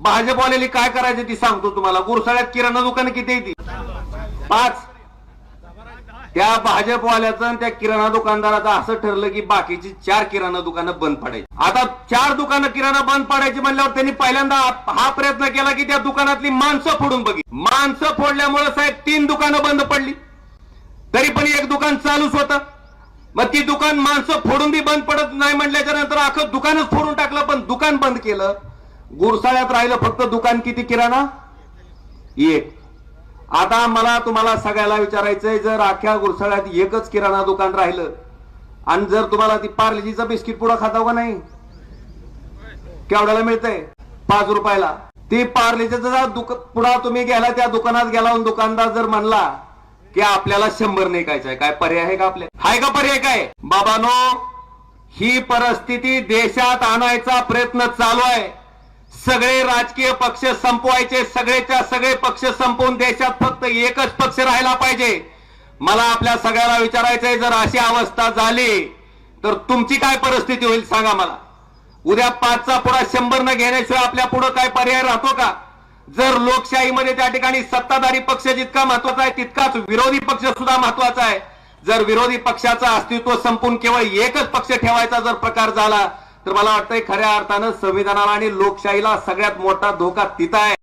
भाजपवाल्याला काय करायचं ती सांगतो तुम्हाला. गुरसाळ्यात किराणा दुकान किती आहे ती? पाच. त्या भाजपवाल्याचं आणि त्या किराणा दुकानदाराचं असं ठरलं की बाकीची चार किराणा दुकानं बंद पडायची. आता चार दुकानं किराणा बंद पडायची म्हणल्यावर त्यांनी पहिल्यांदा हा प्रयत्न केला की त्या दुकानातली माणसं फोडून बघित माणसं फोडल्यामुळे साहेब तीन दुकानं बंद पडली. तरी पण एक दुकान चालूच होतं. मग ती दुकान माणसं फोडून बी बंद पडत नाही म्हटल्याच्या नंतर अख्खं दुकानच फोडून टाकलं पण दुकान बंद केलं. गुरसाळ्यात राहिलं फक्त दुकान किती किराणा? एक. आता मला तुम्हाला सगळ्याला विचारायचंय जर अख्ख्या गुरसाळ्यात एकच किराणा दुकान राहिलं आणि जर तुम्हाला ती पार्लेजीचं बिस्किट पुढं खाता का नाही? केवढ्याला मिळतंय? पाच रुपयाला. ती पार्लेजीचा जर दुक पुढा तुम्ही गेला त्या दुकानात गेला दुकानदार जर म्हणला की आपल्याला शंभर नाही कायचं आहे काय पर्याय आहे का आपल्या? हाय का पर्याय काय? बाबानो ही परिस्थिती देशात आणायचा प्रयत्न चालू आहे. सगळे राजकीय पक्ष संपवायचे सगळेच्या सगळे पक्ष संपवून देशात फक्त एकच पक्ष राहायला पाहिजे. मला आपल्या सगळ्याला विचारायचंय जर अशी अवस्था झाली तर तुमची काय परिस्थिती होईल सांगा मला? उद्या पाचचा पुढा शंभर न घेण्याशिवाय आपल्या पुढे काय पर्याय राहतो का? जर लोकशाहीमध्ये त्या ठिकाणी सत्ताधारी पक्ष जितका महत्त्वाचा आहे तितकाच विरोधी पक्ष सुद्धा महत्त्वाचा आहे. जर विरोधी पक्षाचं अस्तित्व संपून केवळ एकच पक्ष ठेवायचा जर प्रकार झाला तर मला वाटतंय खऱ्या अर्थानं संविधानाला आणि लोकशाहीला सगळ्यात मोठा धोका तिथं आहे.